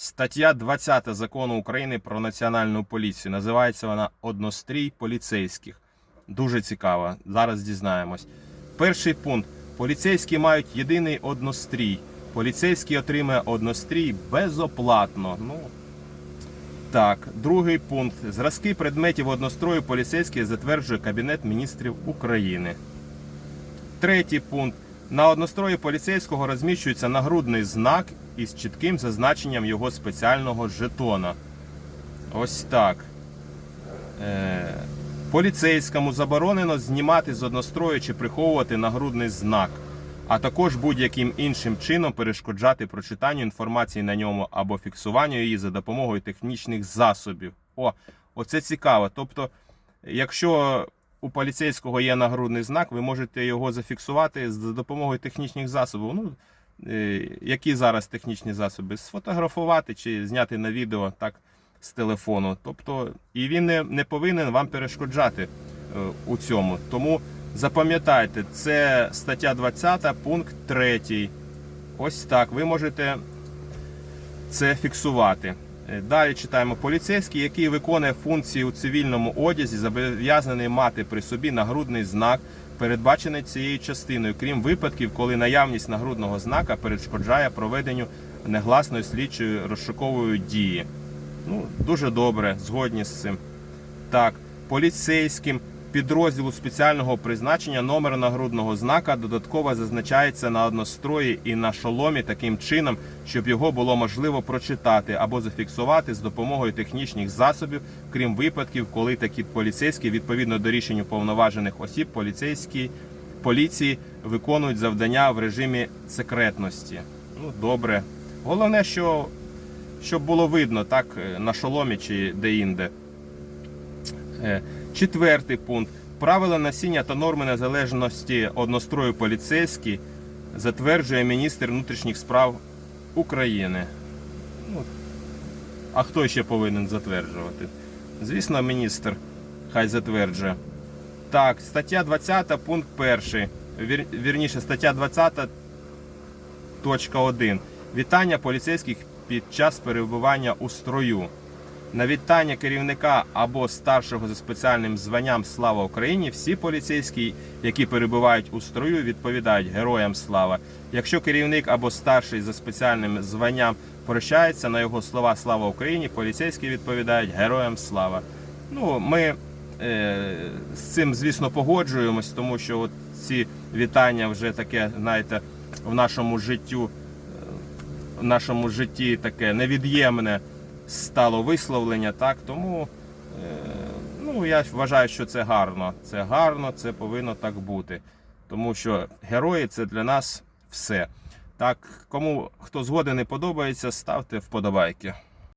Стаття 20 закону України про національну поліцію. Називається вона Однострій поліцейських. Дуже цікаво. Зараз дізнаємось. Перший пункт. Поліцейські мають єдиний однострій. Поліцейський отримає однострій безоплатно. Ну, так, другий пункт. Зразки предметів однострою поліцейських затверджує Кабінет міністрів України. Третій пункт. На однострої поліцейського розміщується нагрудний знак із чітким зазначенням його спеціального жетона. Ось так. Е, поліцейському заборонено знімати з однострою чи приховувати нагрудний знак, а також будь-яким іншим чином перешкоджати прочитанню інформації на ньому або фіксуванню її за допомогою технічних засобів. О, оце цікаво. Тобто, якщо у поліцейського є нагрудний знак, ви можете його зафіксувати за допомогою технічних засобів. Ну, е, які зараз технічні засоби? Сфотографувати чи зняти на відео так з телефону. Тобто, і він не, не повинен вам перешкоджати е, у цьому. Тому запам'ятайте, це стаття 20, пункт 3. Ось так. Ви можете це фіксувати. Далі читаємо поліцейський, який виконує функції у цивільному одязі, зобов'язаний мати при собі нагрудний знак, передбачений цією частиною, крім випадків, коли наявність нагрудного знака перешкоджає проведенню негласної слідчої розшукової дії. Ну, дуже добре, згодні з цим. Так, поліцейським підрозділу спеціального призначення номер нагрудного знака додатково зазначається на однострої і на шоломі таким чином, щоб його було можливо прочитати або зафіксувати з допомогою технічних засобів, крім випадків, коли такі поліцейські відповідно до рішень уповноважених осіб поліцейські поліції виконують завдання в режимі секретності. Ну, добре. Головне, що щоб було видно так е, на шоломі чи де-інде. Е, Четвертий пункт. Правила носіння та норми незалежності однострою поліцейський затверджує міністр внутрішніх справ України. Ну, а хто ще повинен затверджувати? Звісно, міністр хай затверджує. Так, стаття 20, пункт 1. Вір, вірніше, стаття 20, точка 1. Вітання поліцейських під час перебування у строю. На вітання керівника або старшого за спеціальним званням Слава Україні всі поліцейські, які перебувають у строю, відповідають Героям слава. Якщо керівник або старший за спеціальним званням прощається на його слова Слава Україні, поліцейські відповідають Героям слава. Ну, ми е, з цим, звісно, погоджуємось, тому що от ці вітання вже таке, знаєте, в нашому життю, в нашому житті таке невід'ємне стало висловлення, так тому е, ну, я вважаю, що це гарно. Це гарно, це повинно так бути. Тому що герої це для нас все. Так, кому хто згоден не подобається, ставте вподобайки.